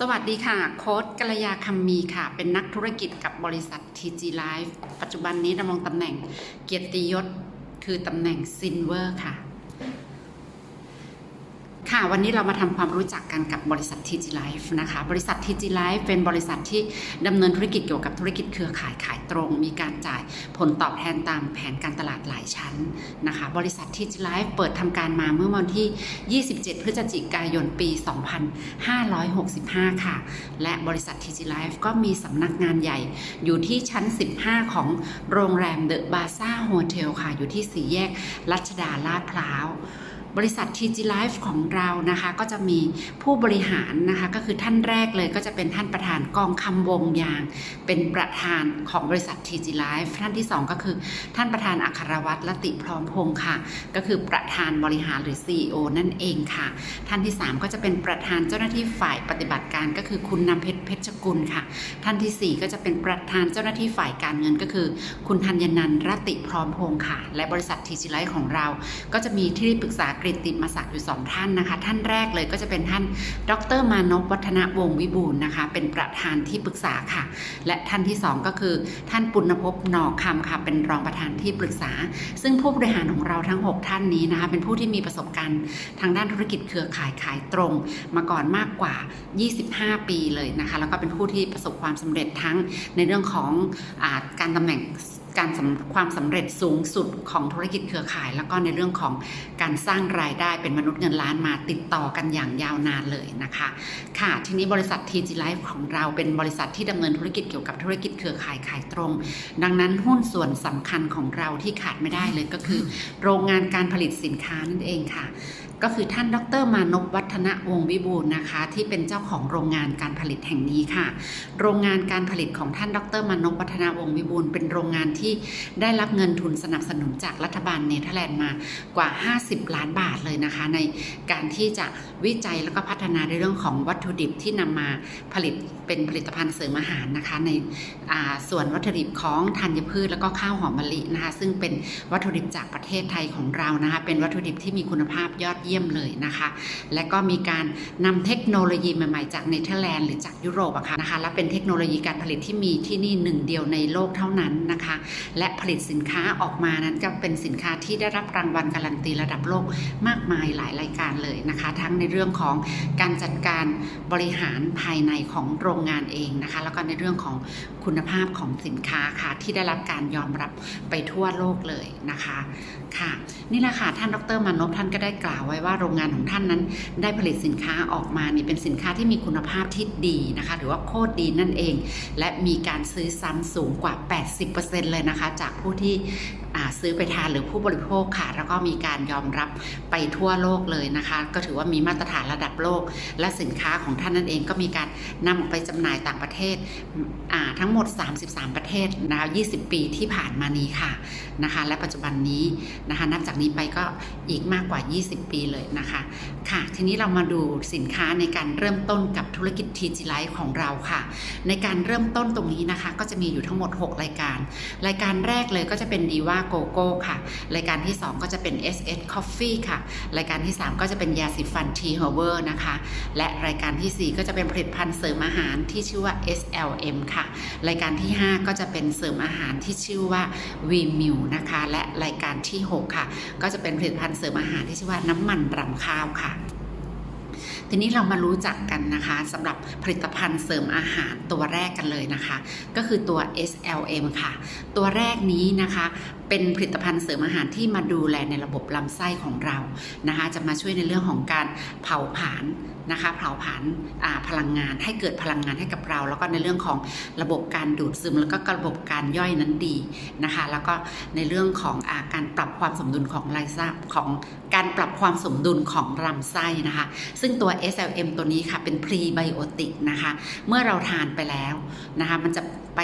สวัสดีค่ะ โค้ดกัลยาคำมีค่ะ เป็นนักธุรกิจกับบริษัท TG Life ปัจจุบันนี้ดำรงตำแหน่งเกียรติยศ คือตำแหน่งซินเวอร์ค่ะ ค่ะ วันนี้เรามาทำความรู้จักกันกับบริษัท TG Life นะคะ บริษัท TG Life เป็นบริษัทที่ดำเนินธุรกิจเกี่ยวกับธุรกิจเครือข่ายขายตรง มีการจ่ายผลตอบแทนตามแผนการตลาดหลายชั้นนะคะ บริษัท TG Life เปิดทำการมาเมื่อวันที่ 27 พฤศจิกายนปี 2565 ค่ะ และบริษัท TG Life ก็มีสำนักงานใหญ่อยู่ที่ชั้น 15 ของโรงแรมเดอะบาซ่าโฮเทลค่ะ อยู่ที่สี่แยกรัชดาลาดพร้าว บริษัท TG Life ของเรานะคะก็จะมีผู้บริหารนะคะก็คือท่านแรกเลยก็จะเป็นท่านประธานกองคำวงยาง เป็นประธานของบริษัท TG Life ท่านที่ 2 ก็คือท่านประธานอัครวัตรลติพร้อมพงศ์ค่ะ ก็คือประธานบริหารหรือ CEO นั่นเองค่ะ ท่านที่ 3 ก็จะเป็นประธานเจ้าหน้าที่ฝ่ายปฏิบัติการก็คือคุณนำเพชรเพชรกุลค่ะ ท่านทีสี่4 ก็จะเป็นประธานเจ้าหน้าที่ฝ่ายการเงินก็คือ คุณธัญนันรติพร้อมพงศ์ค่ะ และบริษัท TG Life ของเรา ก็จะมีที่ปรึกษากฤติมาศักดิ์อยู่สองท่านนะคะ ท่านแรกเลยก็จะเป็นท่าน ดรมานพวัฒนวงศ์วิบูลนะคะ เป็นประธานที่ปรึกษาค่ะ และท่านที่สองก็คือ ท่านปุณภพหนอกคำค่ะเป็นรองประธานที่ปรึกษา ซึ่งผู้บริหารของเราทั้ง 6 ท่านนี้นะคะ เป็นผู้ที่มีประสบการณ์ทางด้านธุรกิจเครือข่ายขายตรง มาก่อนมากกว่า 25 ปีเลยนะคะ แล้วก็เป็นผู้ที่ประสบความสำเร็จทั้งในเรื่องของอการตำแหน่ง การความสำเร็จสูงสุดของธุรกิจเครือข่าย แล้วก็ในเรื่องของการสร้างรายได้เป็นมนุษย์เงินล้านมาติดต่อกันอย่างยาวนานเลยนะคะ ค่ะ ทีนี้บริษัท TG Life ของเราเป็นบริษัทที่ดำเนินธุรกิจเกี่ยวกับธุรกิจเครือข่ายขายตรง ดังนั้นหุ้นส่วนสำคัญของเราที่ขาดไม่ได้เลยก็คือ โรงงานการผลิตสินค้านั่นเองค่ะ ก็คือท่านดรมานพวัฒนวงศ์วิบูลนะคะ ที่เป็นเจ้าของโรงงานการผลิตแห่งนี้ค่ะ โรงงานการผลิตของท่านดรมานพวัฒนวงศ์วิบูลเป็นโรงงานที่ได้รับเงินทุนสนับสนุนจากรัฐบาลเนเธอร์แลนด์มากว่า 50 ล้านบาทเลยนะคะ ในการที่จะวิจัยแล้วก็พัฒนาในเรื่องของวัตถุดิบที่นำมาผลิตเป็นผลิตภัณฑ์เสริมอาหารนะคะ ในส่วนวัตถุดิบของธัญพืชแล้วก็ข้าวหอมมะลินะคะ ซึ่งเป็นวัตถุดิบจากประเทศไทยของเรานะคะ เป็นวัตถุดิบที่มีคุณภาพยอดเยี่ยมเลยนะคะ และก็มีการนำเทคโนโลยีใหม่ๆ จากเนเธอร์แลนด์หรือจากยุโรปอะค่ะนะคะและเป็นเทคโนโลยีการผลิตที่มีที่นี่หนึ่งเดียวในโลกเท่านั้นนะคะ และผลิตสินค้าออกมานั้นก็เป็นสินค้าที่ได้รับรางวัลการันตีระดับโลกมากมายหลายรายการเลยนะคะ ทั้งในเรื่องของการจัดการบริหารภายในของโรงงานเองนะคะ แล้วก็ในเรื่องของ คุณภาพของสินค้าค่ะที่ได้รับการยอมรับไปทั่วโลกเลยนะคะค่ะนี่แหละค่ะท่านดรมานพท่านก็ได้กล่าวไว้ว่าโรงงานของท่านนั้น ได้ผลิตสินค้าออกมานี่เป็นสินค้าที่มีคุณภาพที่ดีนะคะหรือว่าโคตรดีนั่นเอง และมีการซื้อซ้ำสูงกว่า 80%เลยนะคะ จากผู้ที่ ซื้อไปทานหรือผู้บริโภคค่ะ แล้วก็มีการยอมรับไปทั่วโลกเลยนะคะ ก็ถือว่ามีมาตรฐานระดับโลก และสินค้าของท่านนั่นเองก็มีการนำออกไปจำหน่ายต่างประเทศทั้งหมด 33 ประเทศนะคะ20 ปีที่ผ่านมานี้ค่ะนะคะ และปัจจุบันนี้นะคะ นับจากนี้ไปก็อีกมากกว่า 20 ปีเลยนะคะค่ะ ทีนี้เรามาดูสินค้าในการเริ่มต้นกับธุรกิจ TG Life ของเราค่ะ ในการเริ่มต้นตรงนี้นะคะ ก็จะมีอยู่ทั้งหมด 6 รายการ รายการแรกเลยก็จะเป็น Diva g o g o ค่ะ รายการที่ 2 ก็จะเป็น SS Coffee ค่ะ รายการที่ 3 ก็จะเป็นยาสีฟัน T h e r b e r นะคะ และรายการทีสี่ 4 ก็จะเป็นผลิตภัณฑ์เสริมอาหารที่ชื่อว่า SLM ค่ะ รายการที่ 5 ก็จะเป็นเสริมอาหารที่ชื่อว่า v m i l นะคะ และรายการที่ 6 ค่ะ ก็จะเป็นผลิตภัณฑ์เสริมอาหารที่ชื่อว่าน้ำมันรำข้าวค่ะ ทีนี้เรามารู้จักกันนะคะสำหรับผลิตภัณฑ์เสริมอาหารตัวแรกกันเลยนะคะ ก็คือตัว SLM ค่ะ ตัวแรกนี้นะคะเป็นผลิตภัณฑ์เสริมอาหารที่มาดูแลในระบบลำไส้ของเรานะคะ จะมาช่วยในเรื่องของการเผาผลาญ นะคะเผาผลาญพลังงานให้เกิดพลังงานให้กับเรา แล้วก็ในเรื่องของระบบการดูดซึม แล้วก็ระบบการย่อยนั้นดีนะคะ แล้วก็ในเรื่องของอาการปรับความสมดุลของไรซ่าของการปรับความสมดุลของลำไส้นะคะ ซึ่งตัว SLM ตัวนี้ค่ะเป็นพรีไบโอติกนะคะ เมื่อเราทานไปแล้วนะคะ มันจะ ไป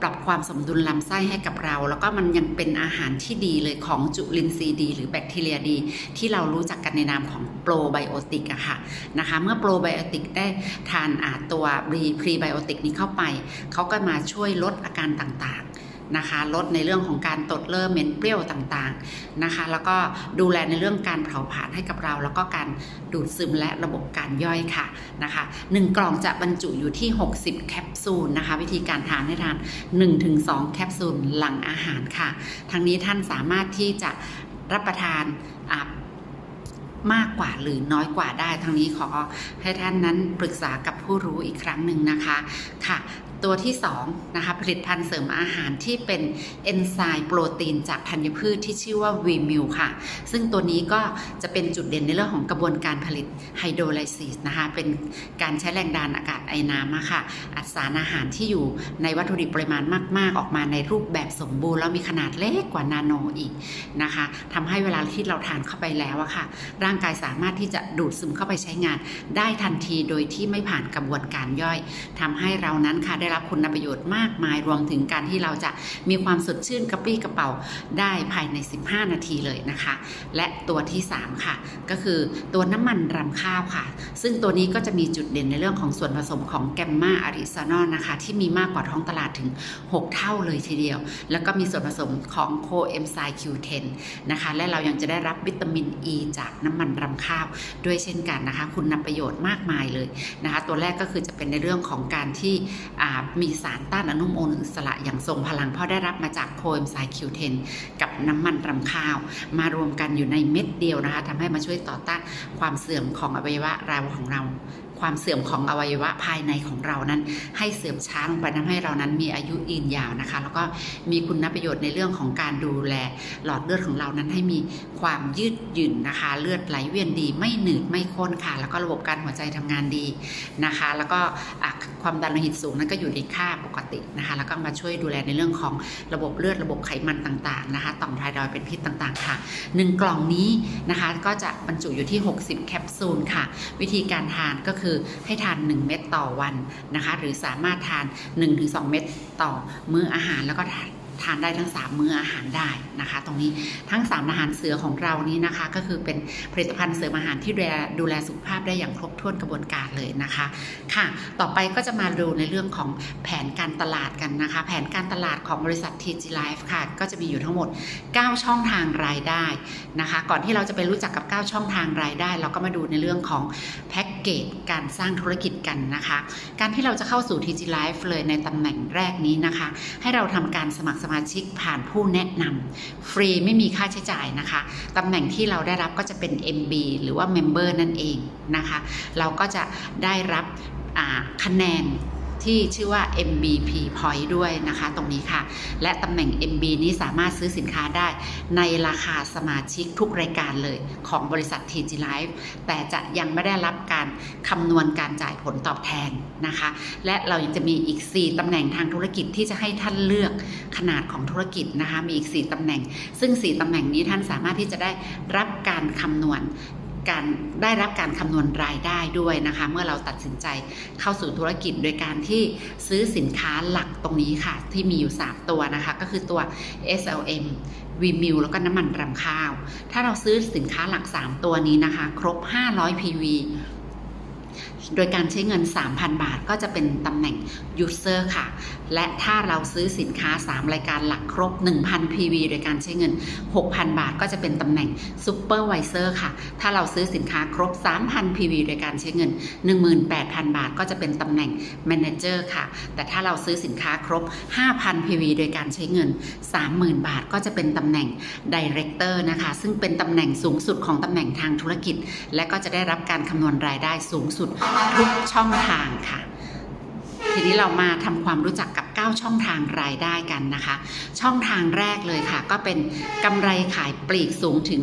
ปรับความสมดุลลำไส้ให้กับเรา แล้วก็มันยังเป็นอาหารที่ดีเลยของจุลินทรีย์ดี หรือแบคทีเรียดี ที่เรารู้จักกันในนามของโปรไบโอติกอะค่ะนะคะเมื่อโปรไบโอติกได้ทานอาตัวพรีไบโอติกนี้เข้าไป เขาก็มาช่วยลดอาการต่างๆ นะคะ ลดในเรื่องของการตดเริ่มเหม็นเปรี้ยวต่างๆนะคะ แล้วก็ดูแลในเรื่องการเผาผลาญให้กับเรา แล้วก็การดูดซึมและระบบการย่อยค่ะนะคะหนึ่งกล่องจะบรรจุอยู่ที่ 60 แคปซูลนะคะ วิธีการทานให้ทาน 1-2 แคปซูลหลังอาหารค่ะ ทั้งนี้ท่านสามารถที่จะรับประทานมากกว่าหรือน้อยกว่าได้ ทั้งนี้ขอให้ท่านนั้นปรึกษากับผู้รู้อีกครั้งหนึ่งนะคะค่ะตัวที่2นะคะผลิตภัณฑ์เสริมอาหารที่เป็นเอนไซม์โปรตีนจากธัญพืชที่ชื่อว่าวีมิลค่ะ ซึ่งตัวนี้ก็จะเป็นจุดเด่นในเรื่องของกระบวนการผลิตไฮโดรไลซิสนะคะ เป็นการใช้แรงดันอากาศไอน้ำค่ะ อัดสารอาหารที่อยู่ในวัตถุดิบปริมาณมาก ๆ ออกมาในรูปแบบสมบูรณ์ แล้วมีขนาดเล็กกว่านาโนอีกนะคะทำให้เวลาที่เราทานเข้าไปแล้วอะค่ะ ร่างกายสามารถที่จะดูดซึมเข้าไปใช้งาน ได้ทันทีโดยที่ไม่ผ่านกระบวนการย่อยทำให้เรานั้นค่ะได้รับคุณประโยชน์มากมายรวมถึงการที่เราจะมีความสดชื่นกระปรี้กระเป๋าได้ภายใน 15 นาทีเลยนะคะ และตัวที่ 3 ค่ะ ก็คือตัวน้ำมันรำข้าวค่ะ ซึ่งตัวนี้ก็จะมีจุดเด่นในเรื่องของส่วนผสมของแกมมาอาริซานอลนะคะ ที่มีมากกว่าท้องตลาดถึง 6 เท่าเลยทีเดียว แล้วก็มีส่วนผสมของโคเอนไซม์ Q10 นะคะ และเรายังจะได้รับวิตามินอ e ีจากน้ำมันรำข้าวด้วยเช่นกันนะคะ คุณนประโยชน์มากมายเลยนะคะ ตัวแรกก็คือจะเป็นในเรื่องของการที่อ่ามีสารต้านอนุมูลอิสระอย่างทรงพลังเพราะได้รับมาจากโคเอนไซม์ Q10 กับน้ำมันรำข้าว มารวมกันอยู่ในเม็ดเดียวนะคะทำให้มาช่วยต่อต้านความเสื่อมของอวัยวะเราของเรา ความเสื่อมของอวัยวะภายในของเรานั้น ให้เสื่อมช้าลงไปทำให้เรานั้นมีอายุยืนยาวนะคะ แล้วก็มีคุณประโยชน์ในเรื่องของการดูแลหลอดเลือดของเรานั้นให้มีความยืดหยุ่นนะคะ เลือดไหลเวียนดีไม่หนืดไม่ข้นค่ะ แล้วก็ระบบการหัวใจทำงานดีนะคะ แล้วก็ความดันโลหิตสูงนั้นก็อยู่ในค่าปกตินะคะ แล้วก็มาช่วยดูแลในเรื่องของระบบเลือดระบบไขมันต่างๆนะคะต่อมไทรอยด์เป็นพิษต่างๆค่ะหนึ่งกล่องนี้นะคะก็จะบรรจุอยู่ที่ 60 แคปซูลค่ะ วิธีการทานก็คือให้ทาน 1 เม็ดต่อวันนะคะ หรือสามารถทาน 1-2 เม็ดต่อมื้ออาหารแล้วก็ทาน ทานได้ทั้ง 3 มื้ออาหารได้นะคะ ตรงนี้ทั้ง 3 อาหารเสือของเรานี้นะคะ ก็คือเป็นผลิตภัณฑ์เสริมอาหารที่ดูแลสุขภาพได้อย่างครบถ้วนกระบวนการเลยนะคะค่ะ ต่อไปก็จะมาดูในเรื่องของแผนการตลาดกันนะคะ แผนการตลาดของบริษัท TG Life ค่ะ ก็จะมีอยู่ทั้งหมด 9 ช่องทางรายได้นะคะ ก่อนที่เราจะไปรู้จักกับ 9 ช่องทางรายได้ เราก็มาดูในเรื่องของแพ็กเกจการสร้างธุรกิจกันนะคะ การที่เราจะเข้าสู่ TG Life เลยในตำแหน่งแรกนี้นะคะ ให้เราทำการสมัครสมาชิกผ่านผู้แนะนำฟรีไม่มีค่าใช้จ่ายนะคะตำแหน่งที่เราได้รับก็จะเป็น MB หรือว่า Member นั่นเองนะคะ เราก็จะได้รับคะแนน ที่ชื่อว่า MBP Point ด้วยนะคะตรงนี้ค่ะ และตำแหน่ง MB นี้สามารถซื้อสินค้าได้ในราคาสมาชิกทุกรายการเลยของบริษัท TG Life แต่จะยังไม่ได้รับการคำนวณการจ่ายผลตอบแทนนะคะ และเรายังจะมีอีก 4ตำแหน่งทางธุรกิจที่จะให้ท่านเลือกขนาดของธุรกิจนะคะมีอีก 4ตำแหน่ง ซึ่ง 4ตำแหน่งนี้ท่านสามารถที่จะได้รับการคำนวณ การได้รับการคำนวณรายได้ด้วยนะคะ เมื่อเราตัดสินใจเข้าสู่ธุรกิจโดยการที่ซื้อสินค้าหลักตรงนี้ค่ะ ที่มีอยู่ 3 ตัวนะคะ ก็คือตัว SLM วีมิลแล้วก็น้ำมันรำข้าว ถ้าเราซื้อสินค้าหลัก 3 ตัวนี้นะคะ ครบ 500 PV โดยการใช้เงิน 3,000 บาทก็จะเป็นตำแหน่ง User ค่ะ และถ้าเราซื้อสินค้า 3 รายการหลักครบ 1,000 PV โดยการใช้เงิน 6,000 บาทก็จะเป็นตำแหน่ง Supervisor ค่ะ ถ้าเราซื้อสินค้าครบ 3,000 PV โดยการใช้เงิน 18,000 บาทก็จะเป็นตำแหน่ง Manager ค่ะ แต่ถ้าเราซื้อสินค้าครบ 5,000 PV โดยการใช้เงิน 30,000 บาทก็จะเป็นตำแหน่ง Director นะคะ ซึ่งเป็นตำแหน่งสูงสุดของตำแหน่งทางธุรกิจ และก็จะได้รับการคำนวณรายได้สูงสุดทุกช่องทางค่ะ ทีนี้เรามาทำความรู้จักกับ 9 ช่องทางรายได้กันนะคะ ช่องทางแรกเลยค่ะ ก็เป็นกำไรขายปลีกสูงถึง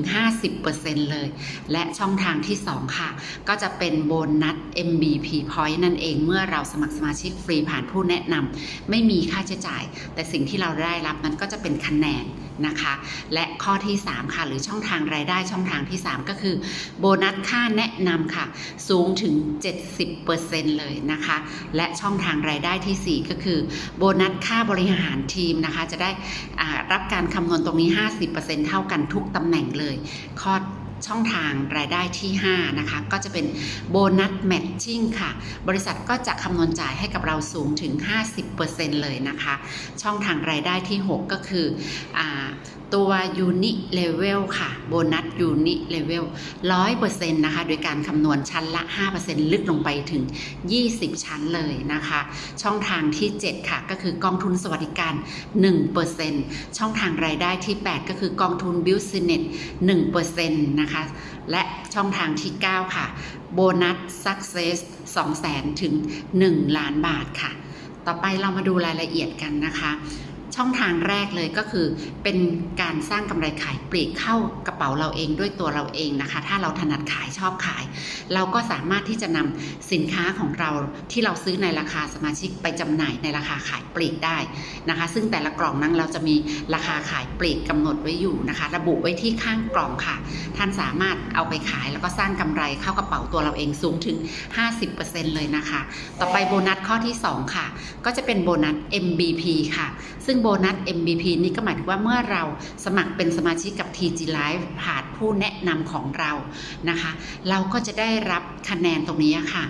50%เลย และช่องทางที่ 2 ค่ะ ก็จะเป็นโบนัส MBP Point นั่นเองเมื่อเราสมัครสมาชิกฟรีผ่านผู้แนะนำไม่มีค่าใช้จ่าย แต่สิ่งที่เราได้รับนั้นก็จะเป็นคะแนนนะคะและข้อที่ 3 ค่ะ หรือช่องทางรายได้ช่องทางที่ 3 ก็คือ โบนัสค่าแนะนำค่ะ สูงถึง 70%เลยนะคะ และช่องทางรายได้ทีสี่4 ก็คือโบนัสค่าบริหารทีมนะคะ จะได้รับการคำนวณตรงนี้ 50%เท่ากันทุกตำแหน่งเลยข้อช่องทางรายได้ที่ 5 นะคะ ก็จะเป็นโบนัสแมทชิ่งค่ะ บริษัทก็จะคำนวณจ่ายให้กับเราสูงถึง 50%เลยนะคะ ช่องทางรายได้ที่ 6 ก็คืออ ตัว Uni Level ค่ะ โบนัส Uni Level 100%นต์นะคะ โดยการคำนวณชั้นละ 5%ลึกลงไปถึง 20 ชั้นเลยนะคะ ช่องทางที่ 7 ค่ะ ก็คือกองทุนสวัสดิการ 1%ช่องทางรายได้ที่ 8 ก็คือกองทุน Business 1%นะคะ และช่องทางที่ 9 ค่ะ โบนัส Success 200,000 ถึง 1 ล้านบาทค่ะ ต่อไปเรามาดูรายละเอียดกันนะคะ ช่องทางแรกเลยก็คือ เป็นการสร้างกำไรขายปลีกเข้ากระเป๋าเราเองด้วยตัวเราเองนะคะ ถ้าเราถนัดขายชอบขาย เราก็สามารถที่จะนำสินค้าของเราที่เราซื้อในราคาสมาชิกไปจำหน่ายในราคาขายปลีกได้นะคะ ซึ่งแต่ละกล่องนั้นเราจะมีราคาขายปลีกกำหนดไว้อยู่นะคะ ระบุไว้ที่ข้างกล่องค่ะ ท่านสามารถเอาไปขายแล้วก็สร้างกำไรเข้ากระเป๋าตัวเราเองสูงถึง 50%เลยนะคะ ต่อไปโบนัสข้อที่ 2 ค่ะ ก็จะเป็นโบนัส MBP ค่ะ ซึ่งโบนัส MBP นี่ก็หมายถึงว่าเมื่อเราสมัครเป็นสมาชิกกับ TG Live ผ่านผู้แนะนำของเรานะคะ เราก็จะได้รับคะแนนตรงนี้ค่ะ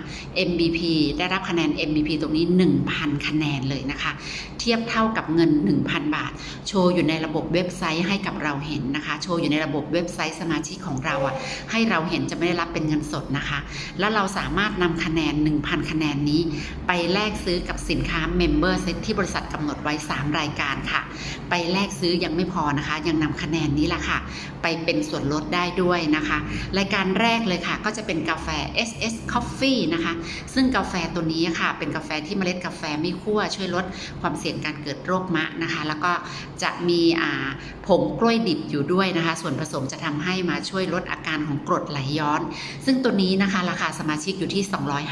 MBP ได้รับคะแนน MBP ตรงนี้ 1,000 คะแนนเลยนะคะ เทียบเท่ากับเงิน 1,000 บาท โชว์อยู่ในระบบเว็บไซต์ให้กับเราเห็นนะคะ โชว์อยู่ในระบบเว็บไซต์สมาชิกของเราอะให้เราเห็นจะไม่ได้รับเป็นเงินสดนะคะ แล้วเราสามารถนำคะแนน 1,000 คะแนนนี้ ไปแลกซื้อกับสินค้า Member Set ที่บริษัทกำหนดไว้ 3 รายการค่ะ ไปแลกซื้อยังไม่พอนะคะ ยังนำคะแนนนี้แหละค่ะ ไปเป็นส่วนลดได้ด้วยนะคะ รายการแรกเลยค่ะ ก็จะเป็นกาแฟ SS Coffee นะคะ ซึ่งกาแฟตัวนี้ค่ะ เป็นกาแฟที่เมล็ดกาแฟไม่คั่วช่วยลดความเสี่ยงการเกิดโรคมะนะคะ แล้วก็จะมีผงกล้วยดิบอยู่ด้วยนะคะ ส่วนผสมจะทำให้มาช่วยลดอาการของกรดไหลย้อน ซึ่งตัวนี้นะคะราคาสมาชิกอยู่ที่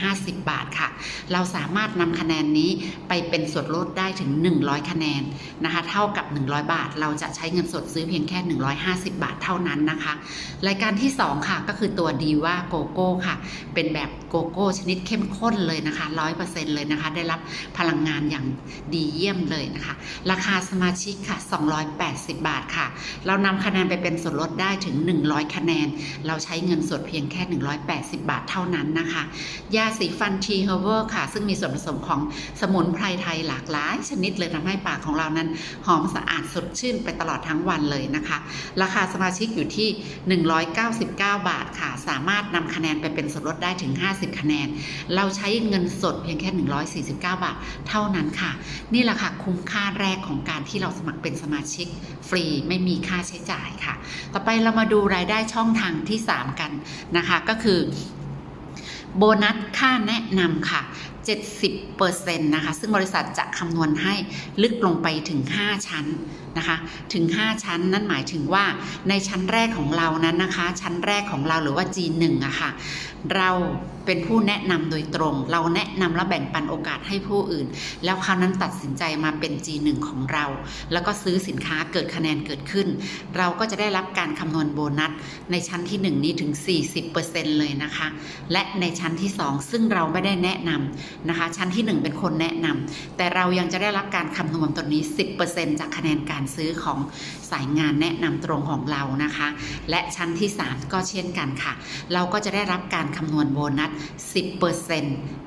250 บาทค่ะ เราสามารถนำคะแนนนี้ไปเป็นส่วนลดได้ถึง 100 คะแนนนะคะเท่ากับ 100 บาท เราจะใช้เงินสดซื้อเพียงแค่ 150 บาทเท่านั้นนะคะ รายการที่ 2 ค่ะก็คือตัวดีว่าโกโก้ค่ะ เป็นแบบโกโก้ชนิดเข้มข้นเลยนะคะ 100%เลยนะคะ ได้รับพลังงานอย่างดีเยี่ยมเลยนะคะ ราคาสมาชิกค่ะ 280 บาทค่ะ เรานำคะแนนไปเป็นส่วนลดได้ถึง 100 คะแนน เราใช้เงินสดเพียงแค่ 180 บาทเท่านั้นนะคะ ยาสีฟันทีเฮเวอร์ค่ะ ซึ่งมีส่วนผสมของสมุนไพรไทยหลากหลายชนิดเลยทำให้ปากของเรานั้นหอมสะอาดสดชื่นไปตลอดทั้งวันเลยนะคะ ราคาสมาชิกอยู่ที่ 199 บาทค่ะ สามารถนำคะแนนไปเป็นส่วนลดได้ถึง 50 คะแนน เราใช้เงินสดเพียงแค่ 149 บาท เท่านั้นค่ะ นี่แหละค่ะคุ้มค่าแรกของการที่เราสมัครเป็นสมาชิกฟรีไม่มีค่าใช้จ่ายค่ะ ต่อไปเรามาดูรายได้ช่องทางที่ 3 กันนะคะ ก็คือ โบนัสค่าแนะนำค่ะ 70%นะคะ ซึ่งบริษัทจะคำนวณให้ลึกลงไปถึง 5 ชั้น นะคะถึง 5 ชั้นนั่นหมายถึงว่าในชั้นแรกของเรานั้นนะคะ ชั้นแรกของเราหรือว่า G1 อะค่ะเราเป็นผู้แนะนำโดยตรง เราแนะนำและแบ่งปันโอกาสให้ผู้อื่น แล้วเขานั้นตัดสินใจมาเป็น G1 ของเรา แล้วก็ซื้อสินค้าเกิดคะแนนเกิดขึ้น เราก็จะได้รับการคำนวณโบนัส ในชั้นที่ 1 นี้ถึง 40%เลยนะคะ และในชั้นที่ 2 ซึ่งเราไม่ได้แนะนำนะคะ ชั้นที่ 1 เป็นคนแนะนำแต่เรายังจะได้รับการคำนวณตัวนี้ 10%จากคะแนนการการซื้อของ สายงานแนะนำตรงของเรานะคะ และชั้นที่ 3 ก็เช่นกันค่ะ เราก็จะได้รับการคำนวณโบนัส 10%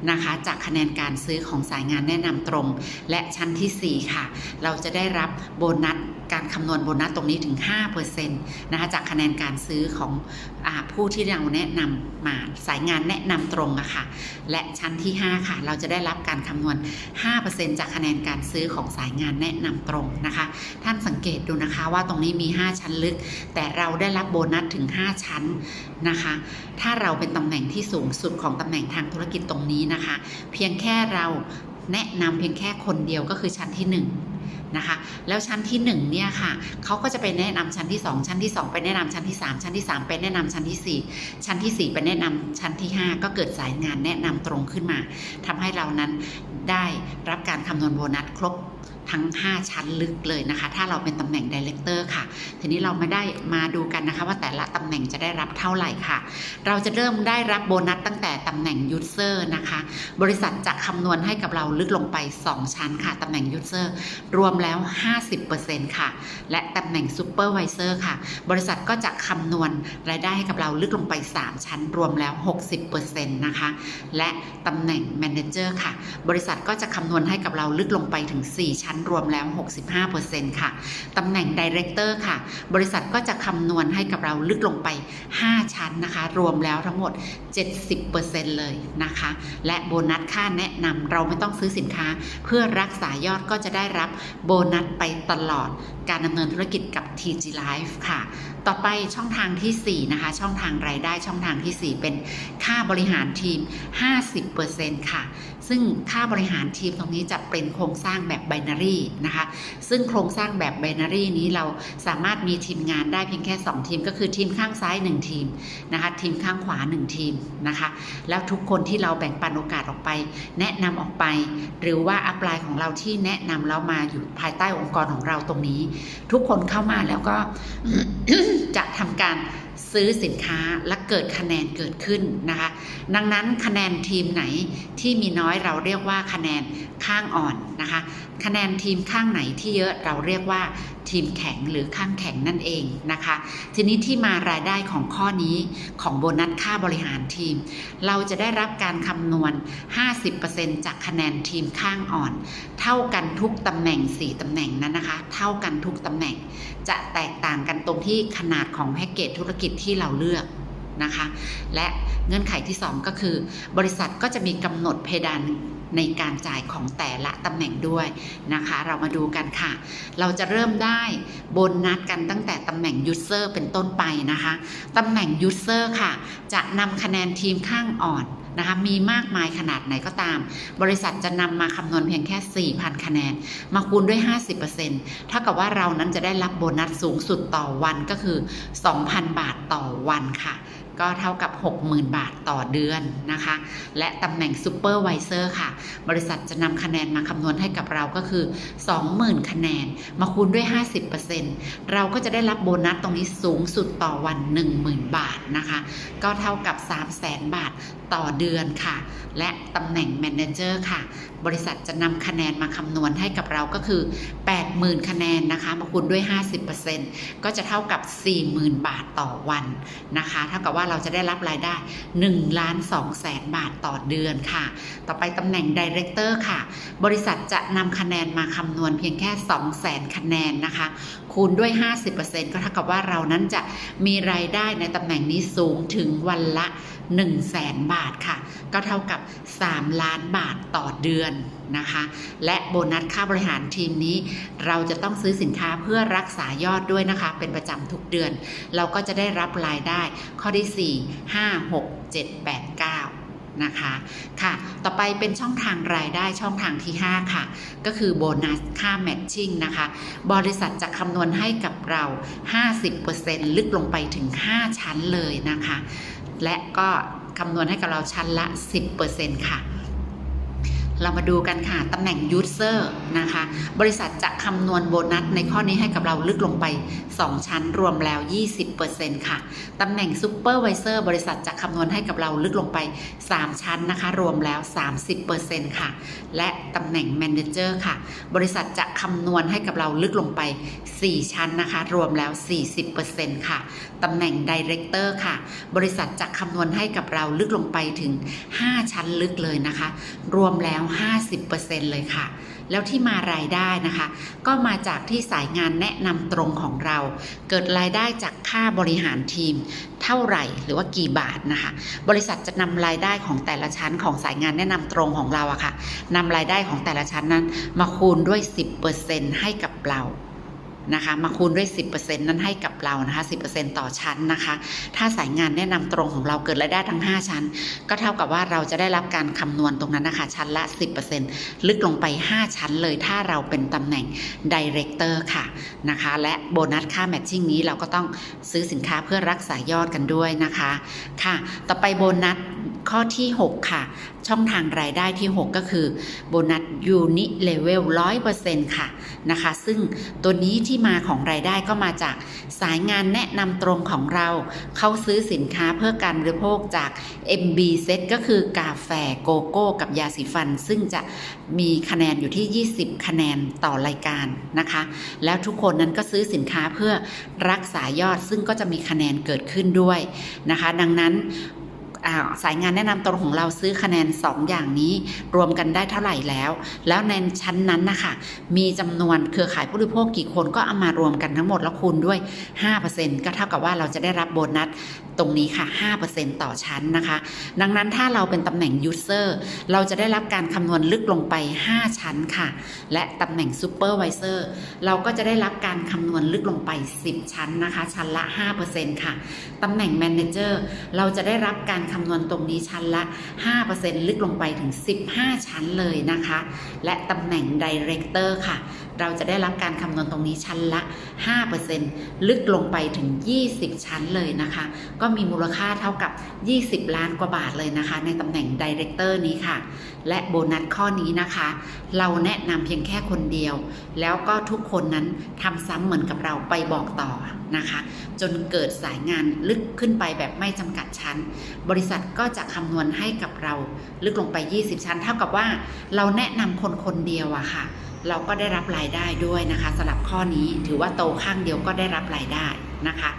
นะคะจากคะแนนการซื้อของสายงานแนะนำตรง และชั้นทีสี่ 4 ค่ะ เราจะได้รับโบนัสการคำนวณโบนัสตรงนี้ถึง 5%นะคะจากคะแนนการซื้อของอผู้ที่เราแนะนำมาสายงานแนะนำตรงอะค่ะ และชั้นที่ 5 ค่ะ เราจะได้รับการคำนวณ 5%จากคะแนนการซื้อของสายงานแนะนำตรงนะคะท่า เกตดูนะคะว่าตรงนี้มี 5 ชั้นลึก แต่เราได้รับโบนัสถึง 5 ชั้นนะคะ ถ้าเราเป็นตำแหน่งที่สูงสุดของตำแหน่งทางธุรกิจตรงนี้นะคะ เพียงแค่เราแนะนำเพียงแค่คนเดียวก็คือชั้นที่ 1นะคะแล้วชั้นที่1เนี่ยค่ะเขาก็จะไปแนะนำชั้นที่ 2 ชั้นที่ 2 ไปแนะนำชั้นที่ 3 ชั้นที่ 3 ไปแนะนำชั้นที่ 4 ชั้นทีสี่4 ไปแนะนำชั้นที่ 5 ก็เกิดสายงานแนะนำตรงขึ้นมาทำให้เรานั้นได้รับการคำนวณโบนัสครบ ทั้ง 5 ชั้นลึกเลยนะคะ ถ้าเราเป็นตำแหน่งดีเลกเตอร์ค่ะ ทีนี้เราไม่ได้มาดูกันนะคะ ว่าแต่ละตำแหน่งจะได้รับเท่าไหร่ค่ะ เราจะเริ่มได้รับโบนัสตั้งแต่ตำแหน่งยูเซอร์นะคะ บริษัทจะคำนวณให้กับเราลึกลงไป 2 ชั้นค่ะตำแหน่งยูเซอร์รวมแล้ว 50%ค่ะ และตำแหน่งซูเปอร์วิเซอร์ค่ะ บริษัทก็จะคำนวณรายได้ให้กับเราลึกลงไป 3 ชั้น รวมแล้ว 60%นะคะ และตำแหน่งแมเนเจอร์ค่ะ บริษัทก็จะคำนวณให้กับเราลึกลงไปถึง 4 ชั้นรวมแล้ว 65%ค่ะตำแหน่งดีเรคเตอร์ค่ะ บริษัทก็จะคำนวณให้กับเราลึกลงไป 5 ชั้นนะคะ รวมแล้วทั้งหมด 70%เลยนะคะ และโบนัสค่าแนะนำเราไม่ต้องซื้อสินค้า เพื่อรักษายอดก็จะได้รับโบนัสไปตลอดการดำเนินธุรกิจกับ TG Life ค่ะ ต่อไปช่องทางทีสี่4 นะคะ ช่องทางรายได้ช่องทางทีสี่ 4 เป็นค่าบริหารทีม 50%ค่ะ ซึ่งค่าบริหารทีมตรงนี้จะเป็นโครงสร้างแบบไบนารีนะคะ ซึ่งโครงสร้างแบบไบนารีนี้เราสามารถมีทีมงานได้เพียงแค่ 2 ทีม ก็คือทีมข้างซ้าย 1 ทีมนะคะ ทีมข้างขวา 1 ทีมนะคะ แล้วทุกคนที่เราแบ่งปันโอกาสออกไป แนะนำออกไป หรือว่าอัปลน์ของเราที่แนะนำแล้วมาอยู่ภายใต้องค์กรของเราตรงนี้ทุกคนเข้ามาแล้วก็จะทำการ ซื้อสินค้าและเกิดคะแนนเกิดขึ้นนะคะ ดังนั้นคะแนนทีมไหนที่มีน้อยเราเรียกว่าคะแนนข้างอ่อนนะคะ คะแนนทีมข้างไหนที่เยอะเราเรียกว่าทีมแข็งหรือข้างแข็งนั่นเองนะคะ ทีนี้ที่มารายได้ของข้อนี้ของโบนัสค่าบริหารทีม เราจะได้รับการคำนวณ 50%จากคะแนนทีมข้างอ่อน เท่ากันทุกตำแหน่ง 4ตำแหน่งนั้นนะคะ เท่ากันทุกตำแหน่ง จะแตกต่างกันตรงที่ขนาดของแพ็กเกจธุรกิจที่เราเลือกนะคะ และเงื่อนไขที่ 2 ก็คือ บริษัทก็จะมีกำหนดเพดานในการจ่ายของแต่ละตำแหน่งด้วยนะคะ เรามาดูกันค่ะ เราจะเริ่มได้โบนนัดกันตั้งแต่ตำแหน่งยูเซอร์เป็นต้นไปนะคะตำแหน่งยูเซอร์ค่ะ จะนำคะแนนทีมข้างอ่อน นะคะมีมากมายขนาดไหนก็ตาม บริษัทจะนำมาคำนวณเพียงแค่ 4,000 คะแนน มาคูณด้วย 50%เท่ากับว่าเรานั้นจะได้รับโบนัสสูงสุดต่อวันก็คือ 2,000 บาทต่อวันค่ะ ก็เท่ากับ 60,000 บาทต่อเดือนนะคะ และตำแหน่งซูเปอร์วิเซอร์ค่ะ บริษัทจะนำคะแนนมาคำนวณให้กับเราก็คือ 20,000 คะแนน มาคูณด้วย 50%เราก็จะได้รับโบนัสตรงนี้สูงสุดต่อวัน 10,000 บาทนะคะ ก็เท่ากับ 300,000 บาทต่อเดือนค่ะ และตำแหน่งแมเนเจอร์ค่ะ บริษัทจะนำคะแนนมาคำนวณให้กับเราก็คือ 80,000 คะแนนนะคะมาคูณด้วย 50%ก็จะเท่ากับ 40,000 บาทต่อวันนะคะ เท่ากับว่าเราจะได้รับรายได้1ล้าน2แสนบาทต่อเดือนค่ะ ต่อไปตำแหน่งดีเรคเตอร์ค่ะ บริษัทจะนำคะแนนมาคำนวณเพียงแค่2แสนคะแนนนะคะ คูณด้วย 50%ก็เท่ากับว่าเรานั้นจะมีรายได้ในตำแหน่งนี้สูงถึงวันละ1 0 0 0 0แสนบาทค่ะ ก็เท่ากับ 3 ล้านบาทต่อเดือนนะคะ และโบนัสค่าบริหารทีมนี้ เราจะต้องซื้อสินค้าเพื่อรักษายอดด้วยนะคะ เป็นประจำทุกเดือน เราก็จะได้รับรายได้ข้อที่ 4 5 6 7 8 9นะคะค่ะ ต่อไปเป็นช่องทางรายได้ช่องทางที่ 5 ค่ะ ก็คือโบนัสค่าแมทชิ่งนะคะ บริษัทจะคำนวณให้กับเรา 50%ลึกลงไปถึง 5 ชั้นเลยนะคะ และก็คำนวณให้กับเราชั้นละ 10%ค่ะ เรามาดูกันค่ะตำแหน่งยูเซอร์นะคะ บริษัทจะคำนวณโบนัสในข้อนี้ให้กับเราลึกลงไป 2 ชั้นรวมแล้ว 20%ค่ะตำแหน่งซูเปอร์วิเซอร์บริษัทจะคำนวณให้กับเราลึกลงไป 3 ชั้นนะคะ รวมแล้ว 30%ค่ะ และตำแหน่งแมเนเจอร์ค่ะ บริษัทจะคำนวณให้กับเราลึกลงไป 4 ชั้นนะคะ รวมแล้ว 40%ค่ะตำแหน่งดีเรคเตอร์ค่ะ บริษัทจะคำนวณให้กับเราลึกลงไปถึง 5 ชั้นลึกเลยนะคะ รวมแล้ว50%เลยค่ะ แล้วที่มารายได้นะคะ ก็มาจากที่สายงานแนะนำตรงของเรา เกิดรายได้จากค่าบริหารทีม เท่าไหร่หรือว่ากี่บาทนะคะ บริษัทจะนำรายได้ของแต่ละชั้นของสายงานแนะนำตรงของเราอะค่ะนำรายได้ของแต่ละชั้นนั้น มาคูณด้วย 10%ให้กับเรา นะคะมาคูณด้วย 10%นั้นให้กับเรานะคะ10%ต่อชั้นนะคะ ถ้าสายงานแนะนำตรงของเราเกิดรายได้ทั้ง 5 ชั้น ก็เท่ากับว่าเราจะได้รับการคำนวณตรงนั้นนะคะชั้นละ 10%ลึกลงไป 5 ชั้นเลยถ้าเราเป็นตำแหน่ง Director ค่ะนะคะ และโบนัสค่าแมทชิ่งนี้เราก็ต้องซื้อสินค้าเพื่อรักษายอดกันด้วยนะคะค่ะ ต่อไปโบนัสข้อที่ 6 ค่ะ ช่องทางรายได้ที่ 6 ก็คือโบนัสยูนิเลเวล100%ค่ะนะคะ ซึ่งตัวนี้ที่ที่มาของรายได้ก็มาจากสายงานแนะนำตรงของเรา เขาซื้อสินค้าเพื่อการบริโภคจาก MB Set ก็คือกาแฟโกโก้กับยาสีฟัน ซึ่งจะมีคะแนนอยู่ที่ 20 คะแนนต่อรายการนะคะ แล้วทุกคนนั้นก็ซื้อสินค้าเพื่อรักษายอดซึ่งก็จะมีคะแนนเกิดขึ้นด้วยนะคะ ดังนั้น สายงานแนะนำตรงของเราซื้อคะแนน 2 อย่างนี้รวมกันได้เท่าไหร่แล้ว แล้วในชั้นนั้นนะคะมีจำนวนเครือข่ายผู้บริโภคกี่คนก็เอามารวมกันทั้งหมดแล้วคูณด้วย 5%ก็เท่ากับว่าเราจะได้รับโบนัสตรงนี้ค่ะ 5%ต่อชั้นนะคะ ดังนั้นถ้าเราเป็นตำแหน่ง User เราจะได้รับการคำนวณลึกลงไป 5 ชั้นค่ะ และตำแหน่ง Supervisor เราก็จะได้รับการคำนวณลึกลงไป 10 ชั้นนะคะ ชั้นละ 5%ค่ะ ตำแหน่ง Manager เราจะได้รับการคคำนวณตรงนี้ชั้นละ 5%ลึกลงไปถึง 15 ชั้นเลยนะคะ และตำแหน่งดีเรกเตอร์ค่ะเราจะได้รับการคำนวณตรงนี้ชั้นละ 5%ลึกลงไปถึง 20 ชั้นเลยนะคะ ก็มีมูลค่าเท่ากับ 20 ล้านกว่าบาทเลยนะคะ ในตำแหน่ง Director นี้ค่ะ และโบนัสข้อนี้นะคะ เราแนะนำเพียงแค่คนเดียว แล้วก็ทุกคนนั้นทำซ้ำเหมือนกับเราไปบอกต่อนะคะ จนเกิดสายงานลึกขึ้นไปแบบไม่จำกัดชั้น บริษัทก็จะคำนวณให้กับเรา ลึกลงไป 20 ชั้น เท่ากับว่าเราแนะนำคนคนเดียวอะค่ะ เราก็ได้รับรายได้ด้วยนะคะสำหรับข้อนี้ถือว่าโตข้างเดียวก็ได้รับรายได้นะคะ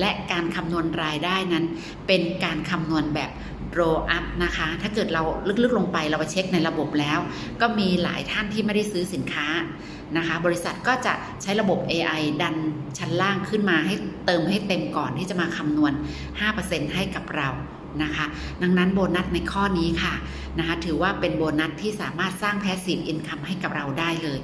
และการคำนวณรายได้นั้น เป็นการคำนวณแบบ roll up นะคะ ถ้าเกิดเราลึกๆลงไปเราไปเช็คในระบบแล้ว ก็มีหลายท่านที่ไม่ได้ซื้อสินค้านะคะ บริษัทก็จะใช้ระบบ AI ดันชั้นล่างขึ้นมาให้เติมให้เต็มก่อนที่จะมาคำนวณ 5%ให้กับเรา นะคะ ดังนั้นโบนัสในข้อนี้ค่ะนะคะถือว่าเป็นโบนัสที่สามารถสร้าง passive income ให้กับเราได้เลย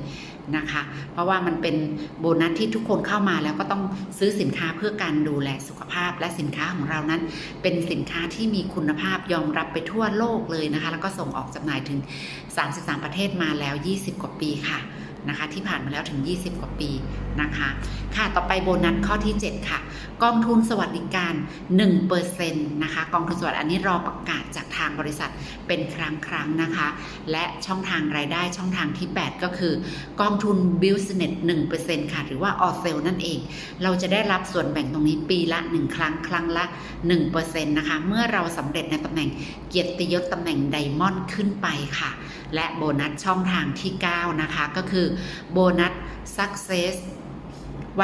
นะคะ เพราะว่ามันเป็นโบนัสที่ทุกคนเข้ามาแล้วก็ต้องซื้อสินค้าเพื่อการดูแลสุขภาพ และสินค้าของเรานั้น เป็นสินค้าที่มีคุณภาพยอมรับไปทั่วโลกเลยนะคะ แล้วก็ส่งออกจำหน่ายถึง 33 ประเทศมาแล้ว 20 กว่าปีค่ะ นะคะ ที่ผ่านมาแล้วถึง 20 กว่าปีนะคะ ค่ะต่อไปโบนัสข้อที่ 7 ค่ะ กองทุนสวัสดิการ1%นะคะกองทุนสวัสดิอันนี้รอประกาศจากทางบริษัทเป็นครั้งครั้งนะคะ และช่องทางรายได้ช่องทางที่ 8 ก็คือกองทุน Business 1%ค่ะ หรือว่า o s e l นั่นเอง เราจะได้รับส่วนแบ่งตรงนี้ปีละ 1 ครั้งครั้งละ 1%นะคะ เมื่อเราสำเร็จในตำแหน่งเกียรติยศตำแหน่งไดมอนด์ขึ้นไปค่ะ และโบนัสช่องทางที่ 9 นะคะ ก็คือโบนัส Success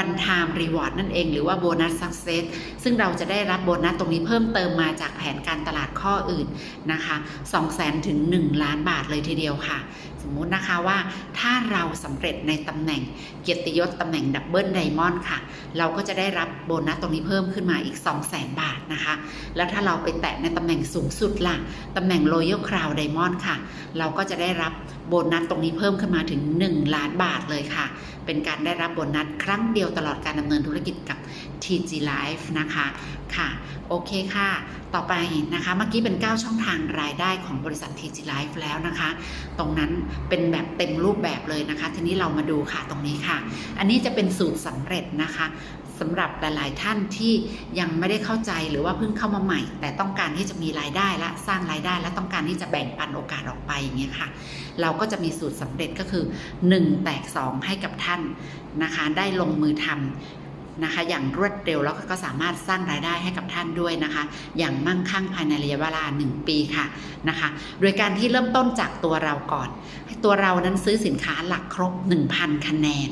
One Time Reward นั่นเองหรือว่าโบนัส Success ซึ่งเราจะได้รับโบนัสตรงนี้เพิ่มเติมมาจากแผนการตลาดข้ออื่นนะคะ 200,000 ถึง 1 ล้านบาทเลยทีเดียวค่ะ สมมุตินะคะว่าถ้าเราสำเร็จในตำแหน่งเกียรติยศตำแหน่งดับเบิลไดมอนด์ค่ะ เราก็จะได้รับโบนัสตรงนี้เพิ่มขึ้นมาอีก 200,000บาทนะคะ แล้วถ้าเราไปแตะในตำแหน่งสูงสุดล่ะตำแหน่ง Royal Crown Diamond ค่ะ เราก็จะได้รับโบนัสตรงนี้เพิ่มขึ้นมาถึง 1 ล้านบาทเลยค่ะ เป็นการได้รับโบนัสครั้งเดียวตลอดการดำเนินธุรกิจกับ TG Life นะคะค่ะ โอเคค่ะ ต่อไปนะคะ เมื่อกี้เป็น 9 ช่องทางรายได้ของบริษัท TG Life แล้วนะคะ ตรงนั้นเป็นแบบเต็มรูปแบบเลยนะคะ ทีนี้เรามาดูค่ะตรงนี้ค่ะ อันนี้จะเป็นสูตรสำเร็จนะคะสำหรับหลาย ๆ ท่านที่ยังไม่ได้เข้าใจหรือว่าเพิ่งเข้ามาใหม่ แต่ต้องการที่จะมีรายได้และสร้างรายได้และต้องการที่จะแบ่งปันโอกาสออกไปอย่างเงี้ยค่ะ เราก็จะมีสูตรสำเร็จก็คือ 1 แตก 2 ให้กับท่านนะคะ ได้ลงมือทำ นะคะ อย่างรวดเร็วแล้วก็สามารถสร้างรายได้ให้กับท่านด้วยนะคะ อย่างมั่งคั่งภายในระยะเวลา 1 ปีค่ะนะคะ โดยการที่เริ่มต้นจากตัวเราก่อน ให้ตัวเรานั้นซื้อสินค้าหลักครบ 1,000 คะแนน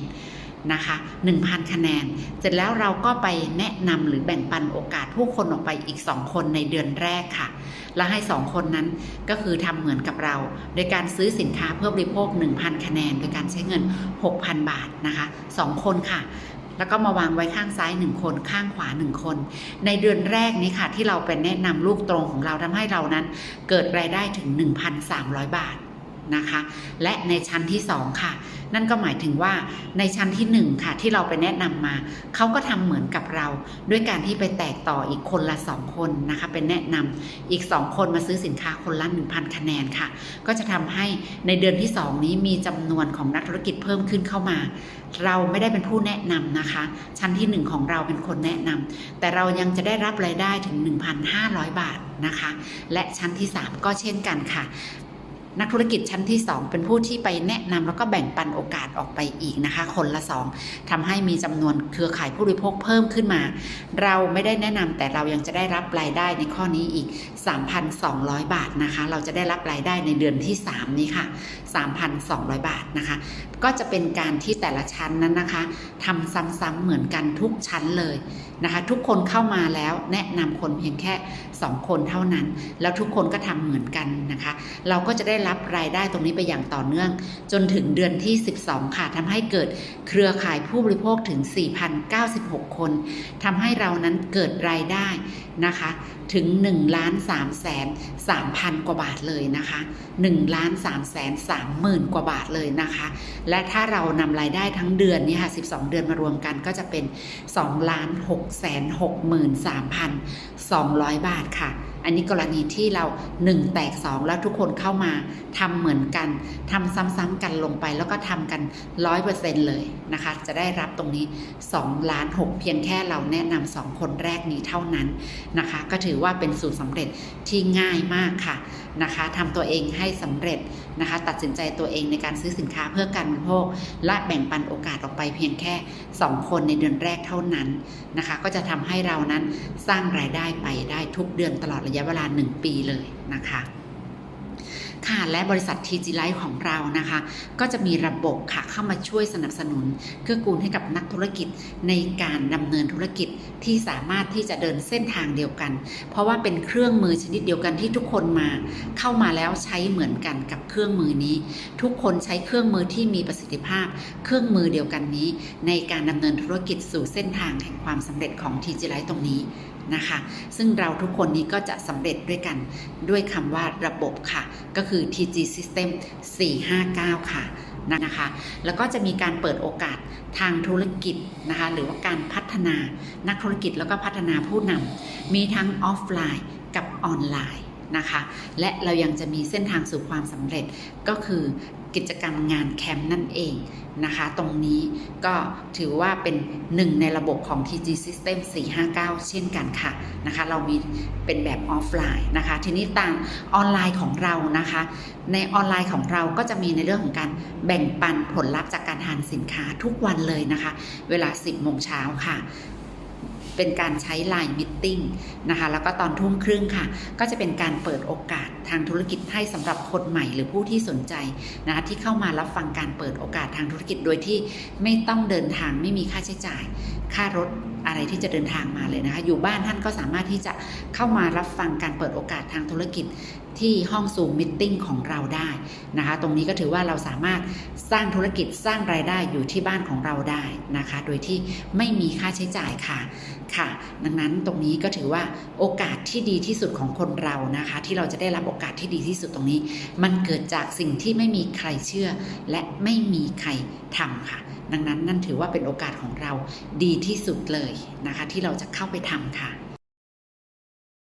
นะคะ1,000 คะแนน เสร็จแล้วเราก็ไปแนะนำหรือแบ่งปันโอกาสผู้คนออกไปอีก 2 คนในเดือนแรกค่ะ และให้ 2 คนนั้นก็คือทำเหมือนกับเรา โดยการซื้อสินค้าเพื่อบริโภค 1,000 คะแนน โดยการใช้เงิน 6,000 บาทนะคะ 2 คนค่ะ แล้วก็มาวางไว้ข้างซ้าย1คน ข้างขวา1คน ในเดือนแรกนี้ค่ะ ที่เราเป็นแนะนำลูกตรงของเราทำให้เรานั้น เกิดรายได้ถึง 1,300 บาท นะคะ และในชั้นที่ 2 ค่ะ นั่นก็หมายถึงว่าในชั้นที่ 1 ค่ะ ที่เราไปแนะนำมา เขาก็ทำเหมือนกับเรา ด้วยการที่ไปแตกต่ออีกคนละ 2 คนนะคะ เป็นแนะนำอีก 2 คนมาซื้อสินค้าคนละ 1,000 คะแนนค่ะ ก็จะทำให้ในเดือนที่ 2 นี้มีจำนวนของนักธุรกิจเพิ่มขึ้นเข้ามา เราไม่ได้เป็นผู้แนะนำนะคะ ชั้นที่ 1 ของเราเป็นคนแนะนำแต่เรายังจะได้รับรายได้ถึง 1,500 บาทนะคะ และชั้นที่ 3 ก็เช่นกันค่ะ นักธุรกิจชั้นที่ 2 เป็นผู้ที่ไปแนะนำแล้วก็แบ่งปันโอกาสออกไปอีกนะคะ คนละ 2ทำให้มีจำนวนเครือข่ายผู้บริโภคเพิ่มขึ้นมา เราไม่ได้แนะนำแต่เรายังจะได้รับรายได้ในข้อนี้อีก 3,200 บาทนะคะ เราจะได้รับรายได้ในเดือนที่ 3 นี้ค่ะ 3,200 บาทนะคะ ก็จะเป็นการที่แต่ละชั้นนั้นนะคะทำซ้ำๆเหมือนกันทุกชั้นเลย นะคะ ทุกคนเข้ามาแล้วแนะนำคนเพียงแค่ 2 คนเท่านั้น แล้วทุกคนก็ทำเหมือนกันนะคะ เราก็จะได้รับรายได้ตรงนี้ไปอย่างต่อเนื่อง จนถึงเดือนที่ 12 ค่ะทำให้เกิดเครือข่ายผู้บริโภคถึง 4,096 คนทำให้เรานั้นเกิดรายได้นะคะ ถึง1ล้าน3แสน3พันกว่าบาทเลยนะคะ1ล้าน3แสน3หมื่นกว่าบาทเลยนะคะ และถ้าเรานำรายได้ทั้งเดือนนี่ค่ะ12 เดือนมารวมกันก็จะเป็น2ล้าน6แสน6หมื่น3พัน200 บาทค่ะ อันนี้กรณีที่เรา 1 แตก 2 แล้วทุกคนเข้ามาทำเหมือนกันทำซ้ำๆกันลงไป แล้วก็ทำกัน 100%เลยนะคะ จะได้รับตรงนี้2ล้าน6เพียงแค่เราแนะนำ2คนแรกนี้เท่านั้นนะคะ ก็ถือว่าเป็นสูตรสำเร็จที่ง่ายมากค่ะนะคะทำตัวเองให้สำเร็จนะคะ ตัดสินใจตัวเองในการซื้อสินค้าเพื่อการบริโภค และแบ่งปันโอกาสออกไปเพียงแค่ 2 คนในเดือนแรกเท่านั้นนะคะ ก็จะทำให้เรานั้นสร้างรายได้ไปได้ทุกเดือนตลอดระระยะเวลา 1 ปีเลยนะคะค่ะและบริษัท TG Life ของเรานะคะ ก็จะมีระบบค่ะเข้ามาช่วยสนับสนุนเกื้อกูลให้กับนักธุรกิจในการดำเนินธุรกิจที่สามารถที่จะเดินเส้นทางเดียวกัน เพราะว่าเป็นเครื่องมือชนิดเดียวกันที่ทุกคนมา เข้ามาแล้วใช้เหมือนกันกับเครื่องมือนี้ ทุกคนใช้เครื่องมือที่มีประสิทธิภาพ เครื่องมือเดียวกันนี้ ในการดำเนินธุรกิจสู่เส้นทางแห่งความสำเร็จของ TG Life ตรงนี้นะคะ ซึ่งเราทุกคนนี้ก็จะสำเร็จด้วยกันด้วยคำว่าระบบค่ะ ก็คือ TG System 459 ค่ะนะคะ แล้วก็จะมีการเปิดโอกาสทางธุรกิจนะคะ หรือว่าการพัฒนานักธุรกิจแล้วก็พัฒนาผู้นำมีทั้งออฟไลน์กับออนไลน์ นะคะ และเรายังจะมีเส้นทางสู่ความสำเร็จก็คือกิจกรรมงานแคมป์นั่นเองนะคะ ตรงนี้ก็ถือว่าเป็นหนึ่งในระบบของ TG System 459 เช่นกันค่ะนะคะ เรามีเป็นแบบออฟไลน์นะคะ ทีนี้ต่างออนไลน์ของเรานะคะ ในออนไลน์ของเราก็จะมีในเรื่องของการแบ่งปันผลลัพธ์จากการทานสินค้าทุกวันเลยนะคะ เวลา 10โมงเช้าค่ะ เป็นการใช้ Line Meeting นะคะแล้วก็ตอนทุ่มครึ่งค่ะ ก็จะเป็นการเปิดโอกาสทางธุรกิจให้สำหรับคนใหม่หรือผู้ที่สนใจนะคะที่เข้ามารับฟังการเปิดโอกาสทางธุรกิจโดยที่ไม่ต้องเดินทางไม่มีค่าใช้จ่าย ค่ารถอะไรที่จะเดินทางมาเลยนะคะ อยู่บ้านท่านก็สามารถที่จะเข้ามารับฟังการเปิดโอกาสทางธุรกิจที่ห้องซูมมิทติ้งของเราได้นะคะ ตรงนี้ก็ถือว่าเราสามารถสร้างธุรกิจสร้างรายได้อยู่ที่บ้านของเราได้นะคะ โดยที่ไม่มีค่าใช้จ่ายค่ะ ค่ะ ดังนั้นตรงนี้ก็ถือว่าโอกาสที่ดีที่สุดของคนเรานะคะ ที่เราจะได้รับโอกาสที่ดีที่สุดตรงนี้ มันเกิดจากสิ่งที่ไม่มีใครเชื่อ และไม่มีใครทำค่ะ ดังนั้นนั่นถือว่าเป็นโอกาสของเราดีที่สุดเลยนะคะ ที่เราจะเข้าไปทำค่ะ